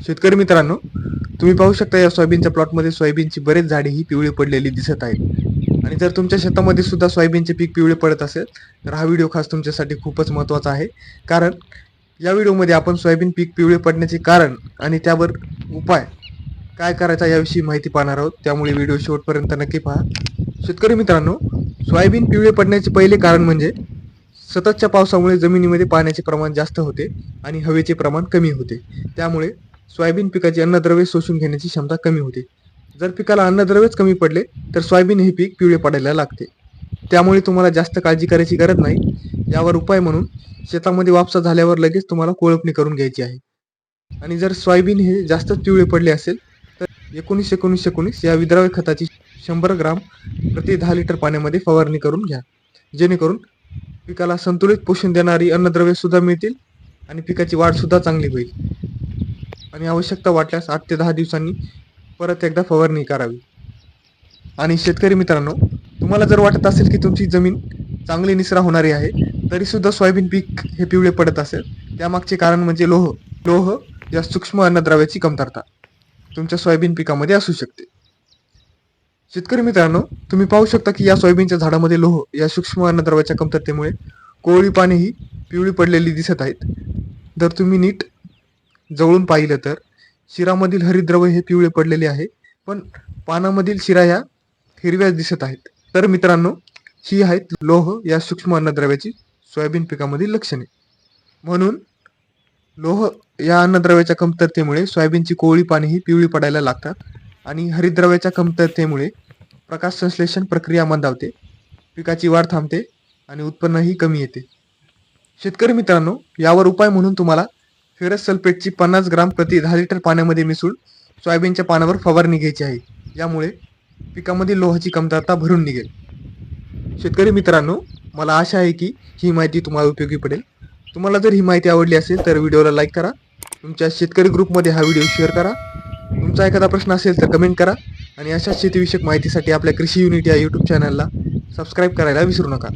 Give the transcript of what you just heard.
शेतकरी मित्रांनो तुम्ही पाहू शकता या सोयाबीनच्या प्लॉटमध्ये सोयाबीनची बरेच झाडे ही पिवळी पडलेली दिसत आहेत. आणि जर तुमच्या शेतामध्ये सुद्धा सोयाबीनचे पीक पिवळे पडत असेल तर हा व्हिडिओ खास तुमच्यासाठी खूपच महत्त्वाचा आहे. कारण या व्हिडिओमध्ये आपण सोयाबीन पीक पिवळे पडण्याचे कारण आणि त्यावर उपाय काय करायचा याविषयी माहिती पाहणार आहोत. त्यामुळे व्हिडिओ शेवटपर्यंत नक्की पहा. शेतकरी मित्रांनो सोयाबीन पिवळे पडण्याचे पहिले कारण म्हणजे सततच्या पावसामुळे जमिनीमध्ये पाण्याचे प्रमाण जास्त होते आणि हवेचे प्रमाण कमी होते. त्यामुळे सोयाबीन पिकाची अन्नद्रव्ये शोषून घेण्याची क्षमता कमी होते. जर पिकाला अन्नद्रव्यच कमी पडले तर सोयाबीन हे पीक पिवळे पडायला लागते. त्यामुळे तुम्हाला जास्त काळजी करायची गरज नाही. यावर उपाय म्हणून शेतामध्ये वापसा झाल्यावर लगेच तुम्हाला कोळपणी करून घ्यायची आहे. आणि जर सोयाबीन हे जास्त पिवळे पडले असेल तर एकोणीस एकोणीस एकोणीस या विद्राव्य खताची शंभर ग्राम प्रति दहा लिटर पाण्यामध्ये फवारणी करून घ्या. जेणेकरून पिकाला संतुलित पोषण देणारी अन्नद्रव्ये सुद्धा मिळतील आणि पिकाची वाढ सुद्धा चांगली होईल. आणि आवश्यकता वाटल्यास आठ ते दहा दिवसांनी परत एकदा फवारणी करावी. आणि शेतकरी मित्रांनो तुम्हाला जर वाटत असेल की तुमची जमीन चांगली निसरा होणारी आहे तरीसुद्धा सोयाबीन पीक हे पिवळे पडत असेल. त्यामागचे कारण म्हणजे लोह. लोह या सूक्ष्म अन्नद्रव्याची कमतरता. तुमच्या सोयाबीन पिकामध्ये असू शकते. शेतकरी मित्रांनो तुम्ही पाहू शकता की या सोयाबीनच्या झाडामध्ये लोह या सूक्ष्म अन्नद्रव्याच्या कमतरतेमुळे कोवळी पाने ही पिवळी पडलेली दिसत आहेत. जर तुम्ही नीट जवळून पाहिलं तर. शिरामधील हरिद्रव्य हे पिवळे पडलेले आहे. पण पानामधील शिरा ह्या हिरव्या दिसत आहेत. तर मित्रांनो ही आहेत लोह या सूक्ष्म अन्नद्रव्याची सोयाबीन पिकामधील लक्षणे. म्हणून लोह या अन्नद्रव्याच्या कमतरतेमुळे सोयाबीनची कोवळी पाने ही पिवळी पडायला लागतात आणि हरिद्रव्याच्या कमतरतेमुळे प्रकाश संश्लेषण प्रक्रिया मंदावते पिकाची वाढ थांबते आणि उत्पन्नही कमी येते. शेतकरी मित्रांनो यावर उपाय म्हणून तुम्हाला फेरस सल्फेटची पन्नास ग्राम प्रति दहा लिटर पाण्यामध्ये मिसळून सोयाबीनच्या पानावर फवारणी घ्यायची आहे. यामुळे पिकामध्ये लोहाची कमतरता भरून निघेल. शेतकरी मित्रांनो मला आशा आहे की ही माहिती तुम्हाला उपयोगी पडेल. तुम्हाला जर ही माहिती आवडली असेल तर व्हिडिओला लाईक करा. तुमच्या शेतकरी ग्रुपमध्ये हा व्हिडिओ शेअर करा. तुमचा एखादा प्रश्न असेल तर कमेंट करा. आणि अशा शेतीविषयक माहितीसाठी आपल्या कृषी युनिट या यूट्यूब चॅनलला सबस्क्राईब करायला विसरू नका.